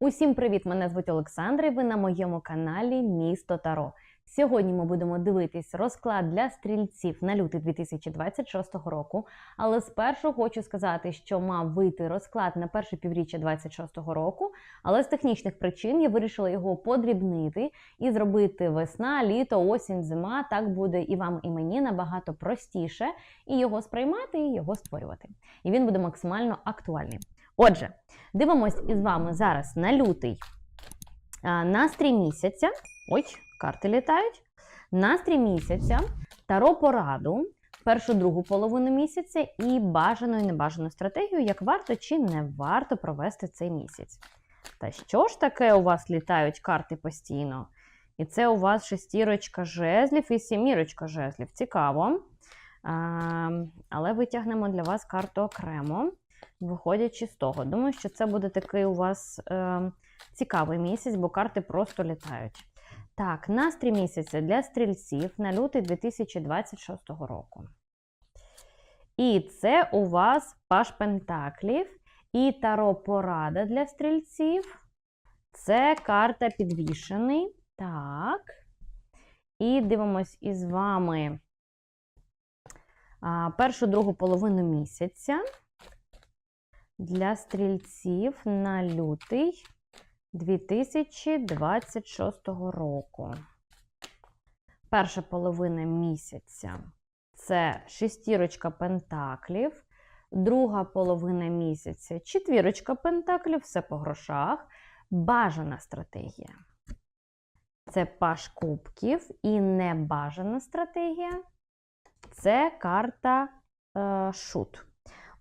Усім привіт! Мене звуть Олександра. і Ви на моєму каналі Місто Таро. Сьогодні ми будемо дивитись розклад для стрільців на лютий 2026 року. Але спершу хочу сказати, що мав вийти розклад на перше півріччя 2026 року, але з технічних причин я вирішила його подрібнити і зробити весна, літо, осінь, зима. Так буде і вам, і мені набагато простіше і його сприймати, і його створювати. І він буде максимально актуальний. Отже, дивимось із вами зараз на лютий настрій місяця. Ой, карти літають. Настрій місяця, таро пораду, першу другу половину місяця і бажану і небажану стратегію, як варто чи не варто провести цей місяць. Та що ж таке у вас літають карти постійно? І це у вас шестірочка жезлів і сімірочка жезлів. Цікаво. А, але витягнемо для вас карту окремо виходячи з того. Думаю, що це буде такий у вас е, цікавий місяць, бо карти просто літають. Так, настрій місяця для стрільців на лютий 2026 року. І це у вас Паш Пентаклів і Таро Порада для стрільців. Це карта підвішений. Так. І дивимось із вами першу другу половину місяця для стрільців на лютий 2026 року. Перша половина місяця це шестірочка пентаклів, друга половина місяця четвірочка пентаклів, все по грошах, бажана стратегія. Це паш кубків і небажана стратегія це карта е, шут.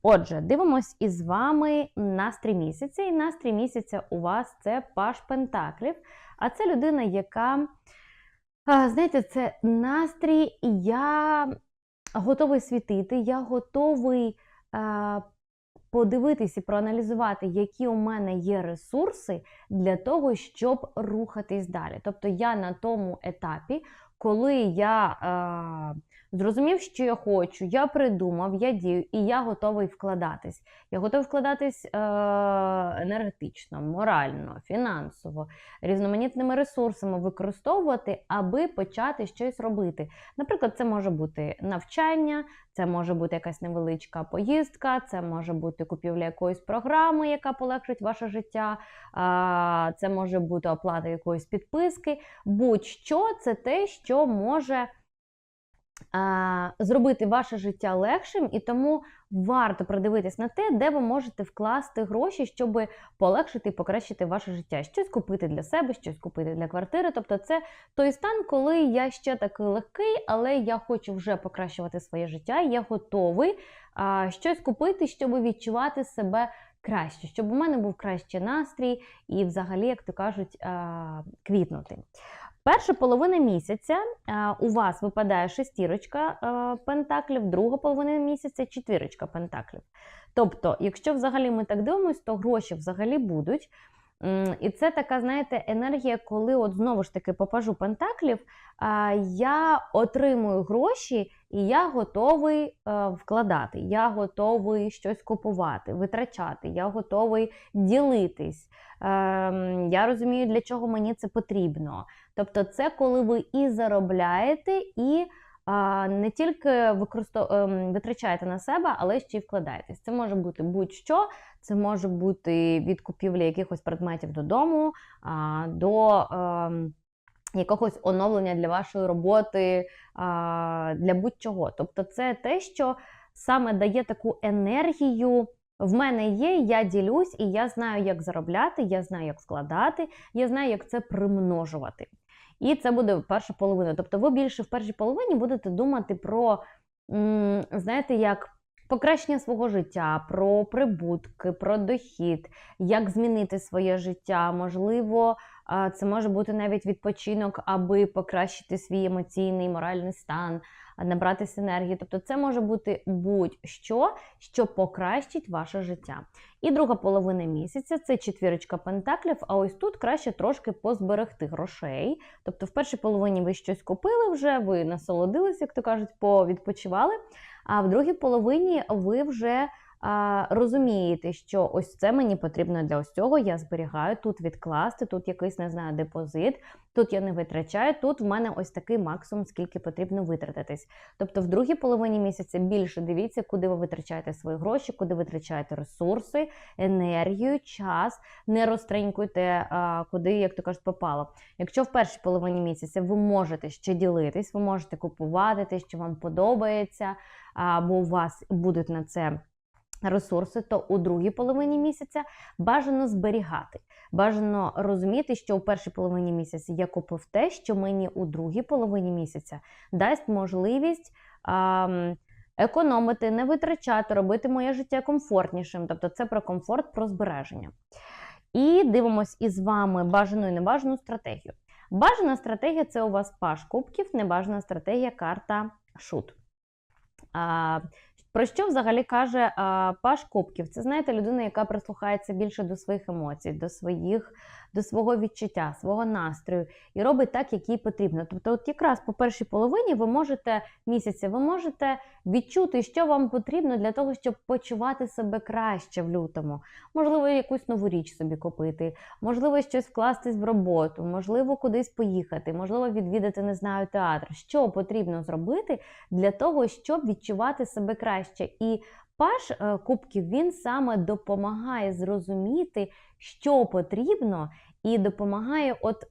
Отже, дивимось із вами настрій місяця. І настрій місяця у вас це Паш Пентаклів. А це людина, яка, знаєте, це настрій, я готовий світити, я готовий подивитись і проаналізувати, які у мене є ресурси для того, щоб рухатись далі. Тобто я на тому етапі, коли я Зрозумів, що я хочу, я придумав, я дію, і я готовий вкладатись. Я готовий вкладатись е- енергетично, морально, фінансово, різноманітними ресурсами використовувати, аби почати щось робити. Наприклад, це може бути навчання, це може бути якась невеличка поїздка, це може бути купівля якоїсь програми, яка полегшить ваше життя, е- це може бути оплата якоїсь підписки. Будь-що це те, що може зробити ваше життя легшим, і тому варто придивитись на те, де ви можете вкласти гроші, щоб полегшити і покращити ваше життя. Щось купити для себе, щось купити для квартири. Тобто, це той стан, коли я ще такий легкий, але я хочу вже покращувати своє життя. Я готовий щось купити, щоб відчувати себе. Краще, щоб у мене був кращий настрій і, взагалі, як то кажуть, квітнути. Перша половина місяця у вас випадає шестірочка пентаклів, друга половина місяця четвірочка пентаклів. Тобто, якщо взагалі ми так дивимося, то гроші взагалі будуть. І це така, знаєте, енергія, коли от знову ж таки попажу пентаклів, я отримую гроші і я готовий е, вкладати, я готовий щось купувати, витрачати, я готовий ділитись. Ем, я розумію, для чого мені це потрібно. Тобто, це коли ви і заробляєте, і не тільки використов... Ем, витрачаєте на себе, але ще й вкладаєтесь. Це може бути будь-що, це може бути від купівлі якихось предметів додому до ем, якогось оновлення для вашої роботи, для будь-чого. Тобто, це те, що саме дає таку енергію. В мене є, я ділюсь, і я знаю, як заробляти, я знаю, як складати, я знаю, як це примножувати. І це буде перша половина. Тобто, ви більше в першій половині будете думати про, знаєте, як покращення свого життя, про прибутки, про дохід, як змінити своє життя. Можливо, це може бути навіть відпочинок, аби покращити свій емоційний моральний стан набратися енергії. Тобто це може бути будь-що, що покращить ваше життя. І друга половина місяця це четвірочка пентаклів, а ось тут краще трошки позберегти грошей. Тобто, в першій половині ви щось купили вже, ви насолодилися, як то кажуть, повідпочивали. А в другій половині ви вже а, розумієте, що ось це мені потрібно для ось цього, я зберігаю, тут відкласти, тут якийсь, не знаю, депозит, тут я не витрачаю, тут в мене ось такий максимум, скільки потрібно витратитись. Тобто в другій половині місяця більше дивіться, куди ви витрачаєте свої гроші, куди витрачаєте ресурси, енергію, час, не розтринькуйте, куди, як то кажуть, попало. Якщо в першій половині місяця ви можете ще ділитись, ви можете купувати те, що вам подобається, або у вас будуть на це ресурси, то у другій половині місяця бажано зберігати. Бажано розуміти, що у першій половині місяця я купив те, що мені у другій половині місяця дасть можливість. А, Економити, не витрачати, робити моє життя комфортнішим. Тобто це про комфорт, про збереження. І дивимось із вами бажану і небажану стратегію. Бажана стратегія це у вас паш кубків, небажана стратегія карта шут. Про що взагалі каже Паш Кубків? Це знаєте, людина, яка прислухається більше до своїх емоцій, до своїх, до свого відчуття, свого настрою і робить так, як їй потрібно. Тобто, от якраз по першій половині ви можете місяця, ви можете відчути, що вам потрібно для того, щоб почувати себе краще в лютому. Можливо, якусь нову річ собі купити, можливо, щось вкластись в роботу, можливо, кудись поїхати, можливо, відвідати, не знаю, театр. Що потрібно зробити для того, щоб відчувати себе краще. І Паш е, Кубків він саме допомагає зрозуміти, що потрібно, і допомагає от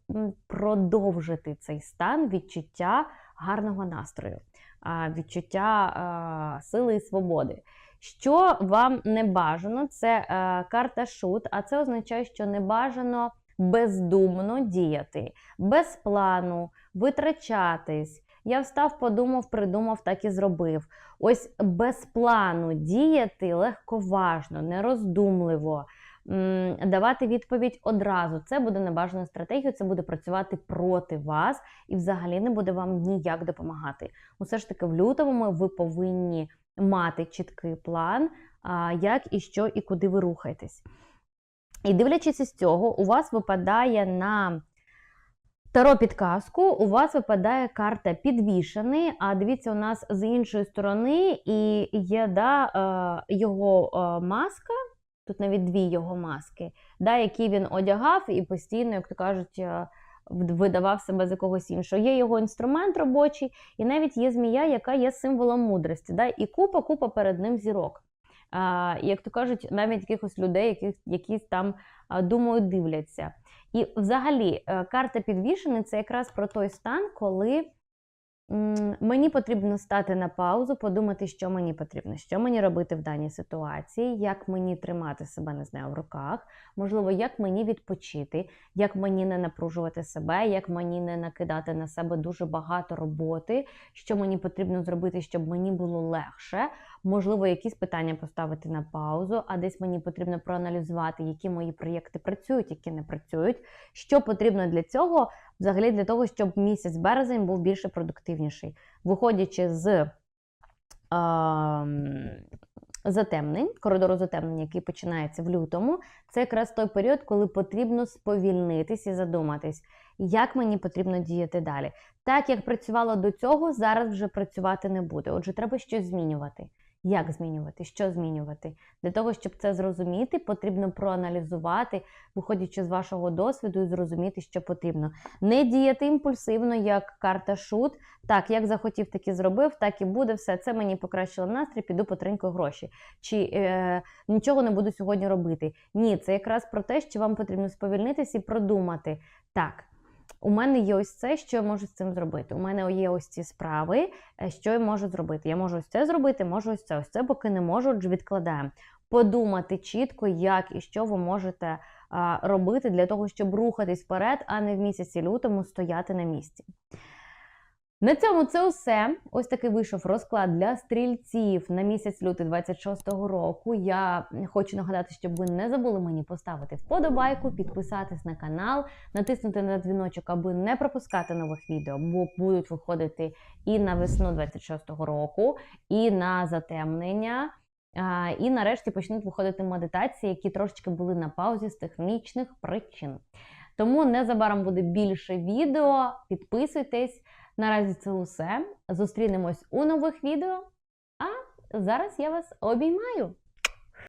продовжити цей стан відчуття гарного настрою, відчуття сили і свободи. Що вам не бажано, це е, карта шут, а це означає, що не бажано бездумно діяти, без плану, витрачатись. Я встав, подумав, придумав, так і зробив. Ось без плану діяти легковажно, нероздумливо, давати відповідь одразу. Це буде небажаною стратегією, це буде працювати проти вас і взагалі не буде вам ніяк допомагати. Усе ж таки, в лютому ви повинні мати чіткий план, як і що, і куди ви рухаєтесь. І дивлячись із цього, у вас випадає на Таро підказку у вас випадає карта підвішений, а дивіться, у нас з іншої сторони і є да, е, його е, маска, тут навіть дві його маски, да, які він одягав і постійно, як то кажуть, е, видавав себе за когось іншого. Є його інструмент робочий, і навіть є змія, яка є символом мудрості. Да, І купа-купа перед ним зірок. Як то кажуть, навіть якихось людей, які, які там думають, дивляться. І взагалі е, карта підвішений це якраз про той стан, коли Мені потрібно стати на паузу, подумати, що мені потрібно, що мені робити в даній ситуації, як мені тримати себе не знаю, в руках, можливо, як мені відпочити, як мені не напружувати себе, як мені не накидати на себе дуже багато роботи, що мені потрібно зробити, щоб мені було легше. Можливо, якісь питання поставити на паузу, а десь мені потрібно проаналізувати, які мої проєкти працюють, які не працюють. Що потрібно для цього, взагалі для того, щоб місяць березень був більше продуктивніший. Виходячи з затемнень, коридору затемнення, який починається в лютому, це якраз той період, коли потрібно сповільнитись і задуматись, як мені потрібно діяти далі. Так як працювало до цього, зараз вже працювати не буде. Отже, треба щось змінювати. Як змінювати, що змінювати? Для того, щоб це зрозуміти, потрібно проаналізувати, виходячи з вашого досвіду, і зрозуміти, що потрібно. Не діяти імпульсивно, як карта шут. Так, як захотів, так і зробив, так і буде. Все це мені покращило настрій, піду потринкою гроші. Чи е, нічого не буду сьогодні робити. Ні, це якраз про те, що вам потрібно сповільнитися і продумати. Так, у мене є ось це, що я можу з цим зробити. У мене є ось ці справи, е, що я можу зробити. Я можу ось це зробити, можу ось це. Ось це поки не можу, отже, відкладаємо. Подумати чітко, як і що ви можете робити для того, щоб рухатись вперед, а не в місяці лютому стояти на місці. На цьому це все. Ось такий вийшов розклад для стрільців на місяць лютий 26-го року. Я хочу нагадати, щоб ви не забули мені поставити вподобайку, підписатись на канал, натиснути на дзвіночок, аби не пропускати нових відео, бо будуть виходити і на весну 26-го року, і на затемнення. І нарешті почнуть виходити медитації, які трошечки були на паузі з технічних причин. Тому незабаром буде більше відео. Підписуйтесь. Наразі це усе. Зустрінемось у нових відео. А зараз я вас обіймаю!